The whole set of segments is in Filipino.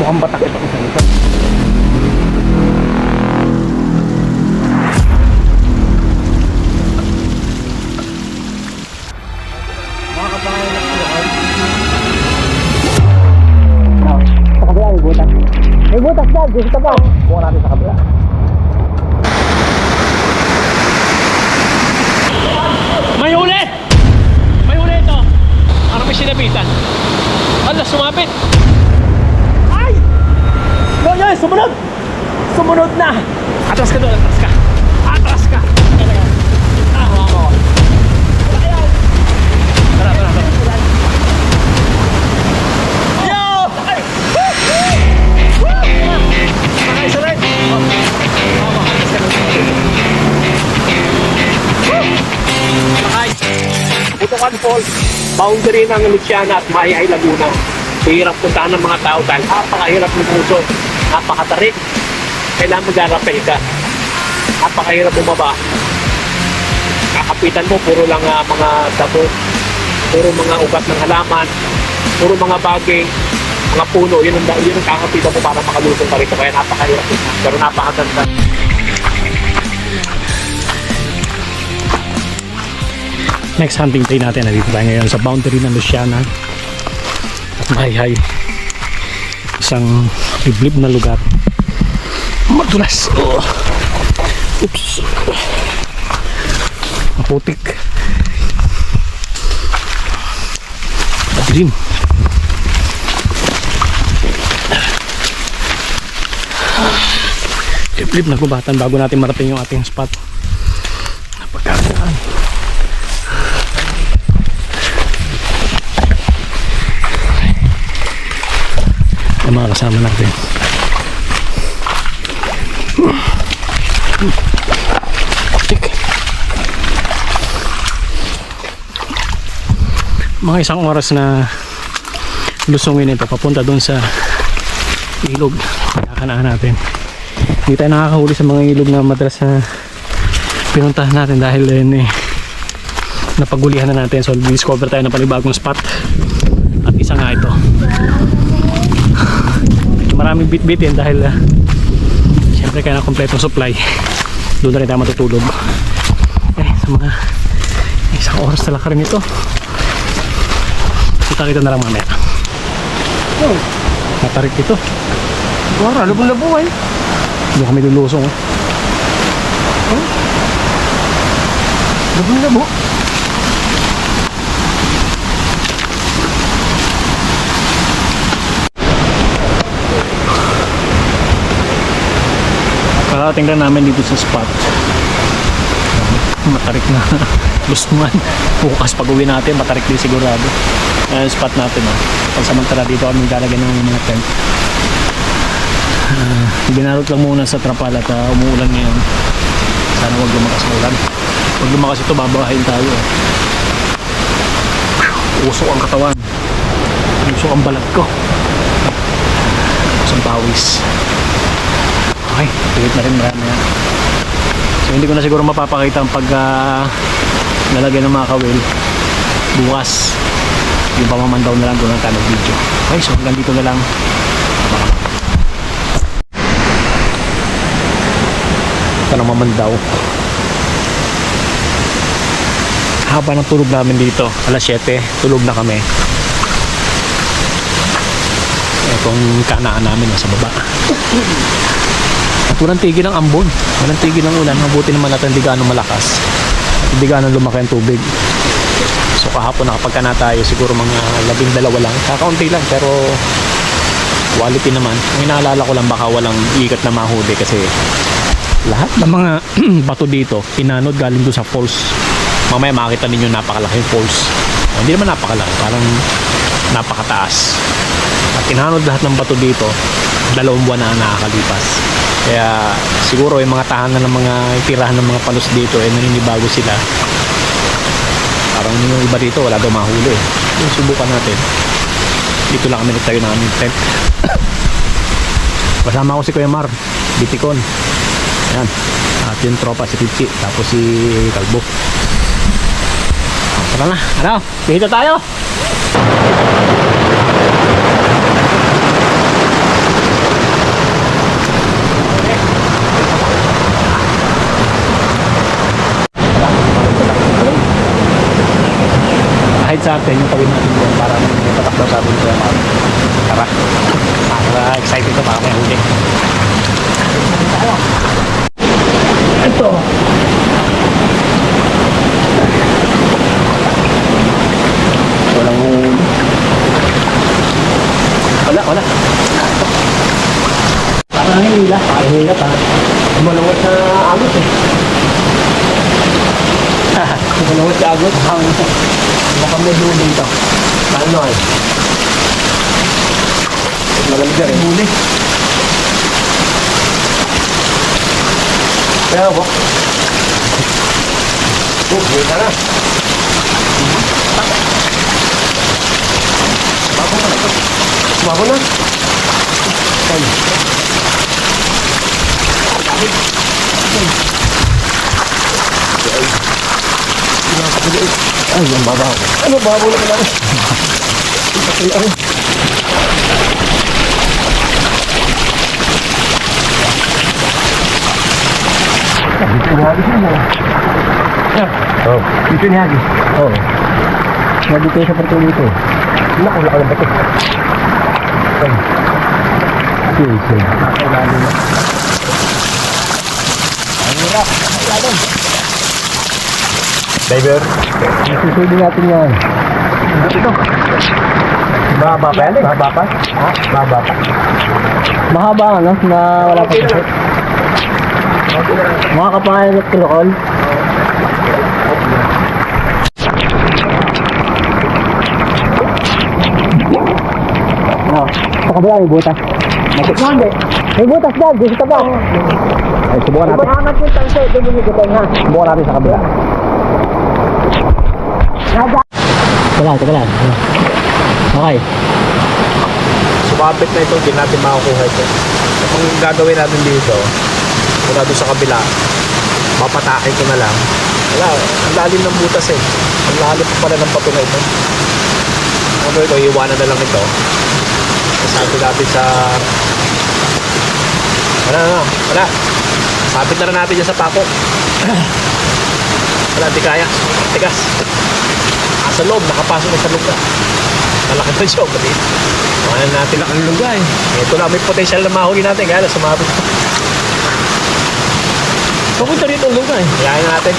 Mukhang batak ito nito. Sa kabila may butas. Dyan, gusto pa. Buka natin sa kabila. May huli! May huli ito! Parang may sinabitan. Ala, sumabit! Ay! Sumunod! Sumunod na! Atras ka doon, atras ka! Atras ka! Ah, hawa mo. Tara, tara, tara. Yo! Ay! Mga isa rin! Oh. Hawa mo, atras ka doon. Boundary ng Luciana at Mayay, Laguna. Hirap puntahan ng mga tao dahil napakahirap ng puso. Napakatarik. Kailangan mag-arapel ka. Napakahirap bumaba. Kakapitan mo, puro lang ah, mga dabo. Puro mga ugat ng halaman. Puro mga bagay. Mga puno. Yun ang, yun ang kakapitan mo para makalusong ka rito. Kaya napakahirap. Pero napakaganda. Next hunting day natin, nandito tayo ngayon sa boundary ng Luciana at Mayhay. Isang liblib na lugar. Madulas. Oh. Oops. Maputik. Madilim. Liblib na gubatan bago natin marating yung ating spot. Napagkakaan. ang mga kasama natin. Mga isang oras na lusungin ito papunta doon sa ilog. Kakanaan natin. Hindi tayo nakakahuli sa mga ilog na madalas na pinuntahan natin dahil din eh, napagulihan na natin. So, discover tayo ng panibagong spot. At isa nga ito maraming bit-bitin dahil uh, syempre kaya na kompletong supply. Doon na rin tayo matutulog. Eh sa mga isang oras na lakarin ito kita kita na lang mamaya. Oh. matarik ito. Wala labong-labo eh. Doon kami lulusong oh. oh. labong-labo Karating lang namin dito sa spot. Matarik na. Gusto man. Bukas pag uwi natin, matarik din sigurado. Ayan yung spot natin. Oh. Pagsamantala dito kami lalagyan ng mga tent. Uh, binarot lang muna sa trapal at uh, umuulan ngayon. Sana wag lumakas ang ulan. Pag lumakas ito, babahayin tayo. Usok ang katawan. Usok ang balat ko. Usok pawis. Okay, pilit na rin marami yan. So hindi ko na siguro mapapakita ang pag uh, nalagay ng mga kawil bukas. Yung pamamandaw na lang doon ang tanong video. Okay, so hanggang dito na lang. Ito na mamandaw. Haba ng tulog namin dito. Alas 7, tulog na kami. Itong kanaan namin nasa baba. At walang tigil ang ambon. Walang tigil ang ulan. Mabuti naman natin hindi gaano malakas. Hindi gaano lumaki ang tubig. So kahapon nakapagka na tayo siguro mga labing dalawa lang. Kakaunti lang pero quality naman. Ang inaalala ko lang baka walang ikat na mahuli kasi lahat ng mga bato dito pinanod galing doon sa falls. Mamaya makita ninyo napakalaking falls. Hindi naman napakalaki. Parang napakataas. At inanod lahat ng bato dito dalawang buwan na nakakalipas. Kaya siguro yung mga tahanan ng mga tirahan ng mga palos dito ay eh, naninibago sila. Parang yung iba dito wala daw mahuli. Yung subukan natin. Dito lang kami nagtayo ng aming tent. Kasama ko si Kuya Mar, Bitikon. Ayan. At yung tropa si Pichi, tapos si Kalbo. Tara na, ano? Dito tayo! Sa atin yung tawid natin doon para may patakbo sa atin kaya mga tara para excited ka baka may huli. Ito. Walang wala wala. Parang nahihila parang nahihila pa malawat na agos eh malawat na agos baka may huli ito ano ay malamig na rin huli kaya ako Oh, wait na. Bago na. Bago na. Ay. Ay, yung babaw. Ano babaw na lang? Ito lang. Dito ni Hagis mo. Oh. Dito ni Hagis. Oh. Sabi ko sa parto dito. Naku, wala ka ng bato. Ay. Okay, so. Nakailalim na. Ang hirap. Diver. Susuli natin yan. Ito. Mahaba pa yan? Mahaba pa? Ha? Mahaba pa? Mahaba ano? Na wala pa kasi. Mga kapangalan at kilokol. Ah, sa kabila may butas. Hindi. May butas dad, gusto ka ba? Ay, subukan natin. Subukan natin yung tanso, doon mo higutin ha. Subukan natin sa kabila. Teka, teka lang. Okay. Sumabit na ito, hindi natin makukuha ito. Ang gagawin natin dito, mula doon sa kabila, mapatakin ko na lang. Wala, ang lalim ng butas eh. Ang lalim pa pala ng pato na ito. Ano ito, iiwanan na lang ito. Sabi natin sa... Wala, wala, wala. Sabit na lang natin dyan sa pako. wala, di kaya. Tigas. Sa loob, nakapasok na sa lugar. Malaki na siya, pati. Ano natin lang ang lugar eh. Ito na, may potential na mahuli natin. Kaya lang, sumabit. Papunta rito ang lugar eh. Kaya natin.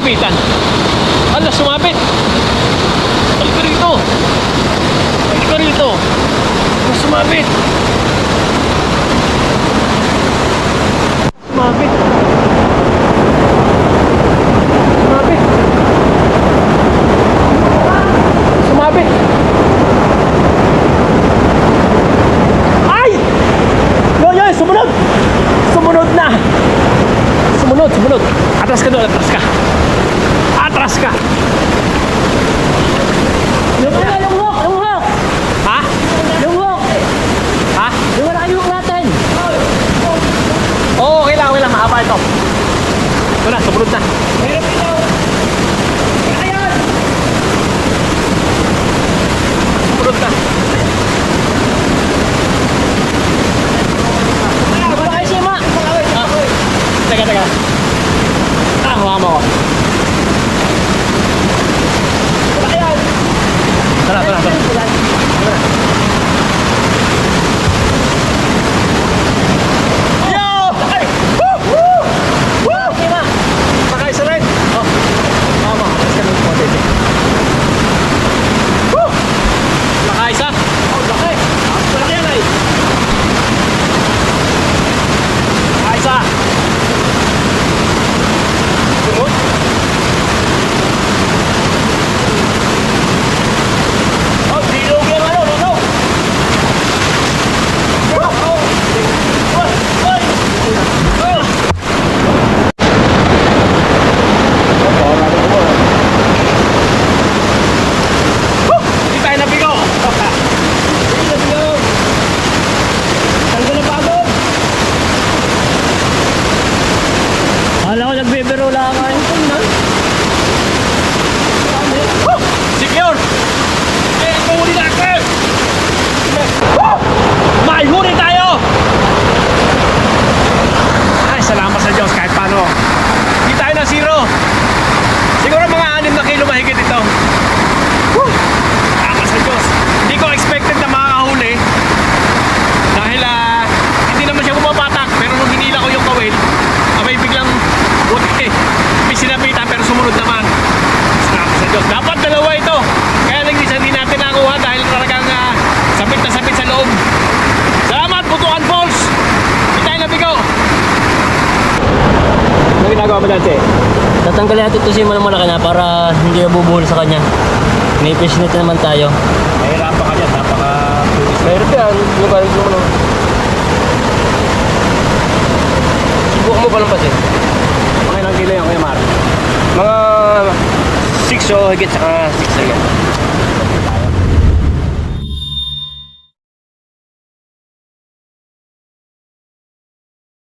nilapitan. Alas, sumapit. Balik ka rito. Balik ka rito. Alas, sumapit. Sumapit. kamalante? Tatanggalin natin ito si Malamalaki na para hindi mabubuhol sa kanya. May fish net naman tayo. Nahirapan ka dyan, napaka... Mahirap yan, lumalit mo naman. Subukan mo pa lang pasin. Mga ilang kilo yan, Kuya Mar? Mga 6 o higit, saka 6 higit.